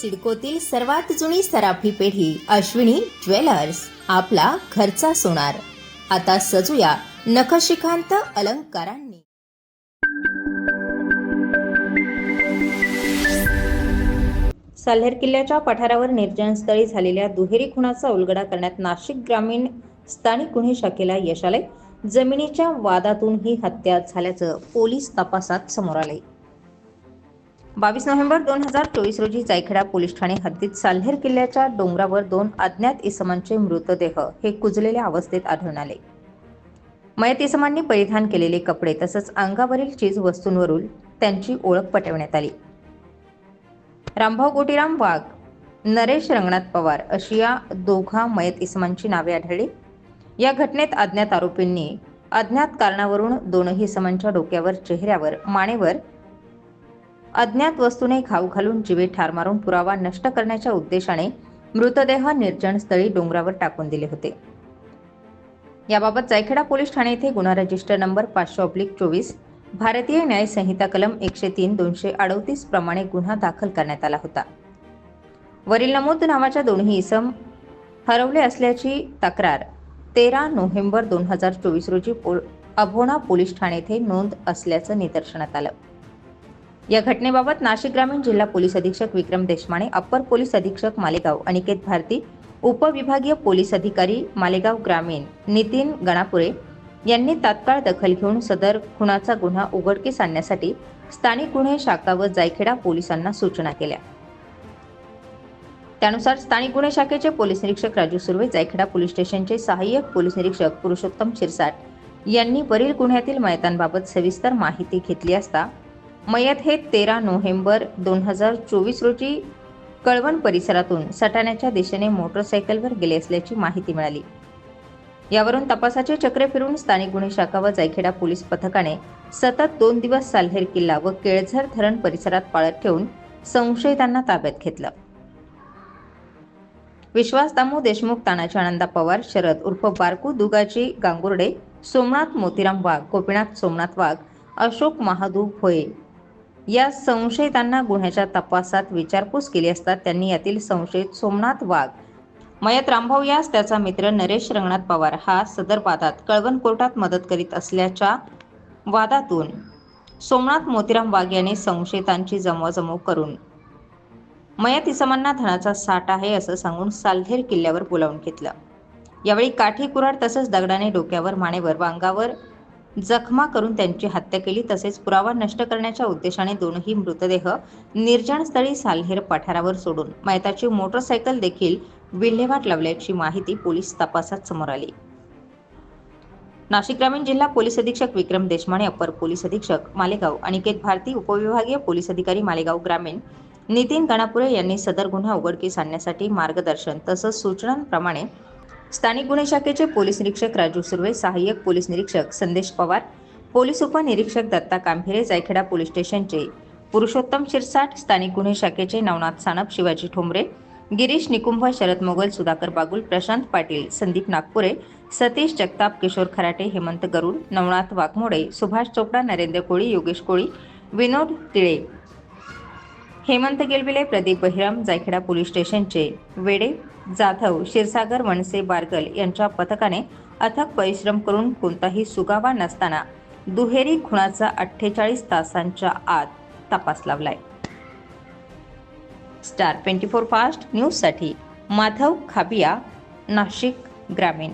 सिडकोतील सर्वात जुनी सराफी पेढी अश्विनी ज्वेलर्स आपला घरचा सोनार. आता सजूया नखशिखांत अलंकारांनी. साल्हेर किल्ल्याच्या पठारावर निर्जनस्थळी झालेल्या दुहेरी खुनाचा उलगडा करण्यात नाशिक ग्रामीण स्थानिक गुन्हे शाखेला यश आले जमिनीच्या वादातून ही हत्या झाल्याचं पोलीस तपासात समोर आले बावीस नोव्हेंबर दोन हजार चोवीस रोजी जायखेडा पोलीस ठाणे हद्दीत साल्हेर किल्ल्याच्या डोंगरावर दोन अज्ञात इसमांचे मृतदेह हे कुजलेल्या अवस्थेत आढळून आले. मयत इसमांनी परिधान केलेले कपडे तसंच अंगावरील चीज वस्तूंवरून त्यांची ओळख पटवण्यात आली. रामभाऊ गोटीराम वाघ नरेश रंगनाथ पवार अशी या दोघा मयत इसमांची नावे आढळली. या घटनेत अज्ञात आरोपींनी अज्ञात कारणावरून दोनही इसमांच्या डोक्यावर चेहऱ्यावर मानेवर अज्ञात वस्तूने घाव घालून जीवे ठार मारून पुरावा नष्ट करण्याच्या उद्देशाने मृतदेह निर्जन स्थळी डोंगरावर टाकून दिले होते. याबाबत जायखेडा पोलीस ठाणे येथे गुन्हा रजिस्टर नंबर पाचशे ऑब्लिक चोवीस भारतीय न्याय संहिता कलम एकशे तीन दोनशे अडतीस प्रमाणे गुन्हा दाखल करण्यात आला होता. वरील नमूद नावाच्या दोन्ही इसम हरवले असल्याची तक्रार तेरा नोव्हेंबर दोन हजार चोवीस रोजी पो अभोणा पोलीस ठाणे येथे नोंद असल्याचं निदर्शनात आलं. या घटनेबाबत नाशिक ग्रामीण जिल्हा पोलीस अधीक्षक विक्रम देशमाने अप्पर पोलीस अधीक्षक मालेगाव अनिकेत भारती उपविभागीय पोलीस अधिकारी मालेगाव ग्रामीण नितीन गणापुरे यांनी तात्काळ दखल घेऊन सदर खुनाचा गुन्हा उघडकीस आणण्यासाठी स्थानिक गुन्हे शाखा व जायखेडा पोलिसांना सूचना केल्या. त्यानुसार स्थानिक गुन्हे शाखेचे पोलीस निरीक्षक राजू सुर्वे जायखेडा पोलीस स्टेशनचे सहाय्यक पोलीस निरीक्षक पुरुषोत्तम शिरसाट यांनी वरील गुन्ह्यातील मयतांबाबत सविस्तर माहिती घेतली असता मयत हे तेरा नोव्हेंबर दोन हजार चोवीस रोजी कळवण परिसरातून सटाण्याच्या दिशेने मोटरसायकलवर गेले असल्याची माहिती मिळाली. यावरून तपासाचे चक्रे फिरून स्थानिक गुन्हे शाखा व जायखेडा पोलीस पथकाने सतत दोन दिवस साल्हेर किल्ला व केळझर धरण परिसरात पाळत ठेवून संशयितांना ताब्यात घेतलं. विश्वास दामू देशमुख तानाजी आनंदा पवार शरद उर्फ बारकू दुगाजी गांगुर्डे सोमनाथ मोतीराम वाघ गोपीनाथ सोमनाथ वाघ अशोक महादू भोये या संशयितांना गुन्ह्याच्या तपासात विचारपूस केली असता त्यांनी यातील संशयित सोमनाथ वाघ मयत रामभाऊ यास त्याचा मित्र नरेश रंगनाथ पवार हा सदर वादात कळवण कोर्टात मदत करीत असल्याच्या वादातून सोमनाथ मोतीराम वाघ यांनी संशयितांची जमवाजमव करून मयत इसमांना धनाचा साठ आहे असं सांगून साल्हेर किल्ल्यावर बोलावून घेतलं. यावेळी काठी कुराड तसंच दगडाने डोक्यावर मानेवर व अंगावर जखमा करून त्यांची हत्या केली तसेच पुरावा नष्ट करण्याच्या उद्देशाने दोनही मृतदेह निर्जन स्थळी साल्हेर पठारावर सोडून मयताची मोटरसायकल देखील विल्हेवाट लावल्याची माहिती पोलीस तपासात समोर आली. नाशिक ग्रामीण जिल्हा पोलीस अधीक्षक विक्रम देशमाने अप्पर पोलीस अधीक्षक मालेगाव अनिकेत भारती उपविभागीय पोलीस अधिकारी मालेगाव ग्रामीण नितीन गणापुरे यांनी सदर गुन्हा उघडकीस आणण्यासाठी मार्गदर्शन तसंच सूचनांप्रमाणे स्थानिक गुन्हे शाखेचे पोलीस निरीक्षक राजू सुर्वे सहाय्यक पोलीस निरीक्षक संदेश पवार पोलीस उपनिरीक्षक दत्ता कांभिरे जायखेडा पोलीस स्टेशनचे पुरुषोत्तम शिरसाट स्थानिक गुन्हे शाखेचे नवनाथ सानप शिवाजी ठोंबरे गिरीश निकुंभ शरद मोगल सुधाकर बागुल प्रशांत पाटील संदीप नागपुरे सतीश जगताप किशोर खराटे हेमंत गरुड नवनाथ वाघमोडे सुभाष चोपडा नरेंद्र कोळी योगेश कोळी विनोद तिळे हेमंत गेलबिले प्रदीप बहिराम जायखेडा पोलीस स्टेशनचे वेडे जाधव क्षीरसागर वणसे बारगल यांच्या पथकाने अथक परिश्रम करून कोणताही सुगावा नसताना दुहेरी खुणाचा अठ्ठेचाळीस तासांच्या आत तपास लावलाय. स्टार ट्वेंटी फोर फास्ट न्यूजसाठी माधव खाबिया नाशिक ग्रामीण.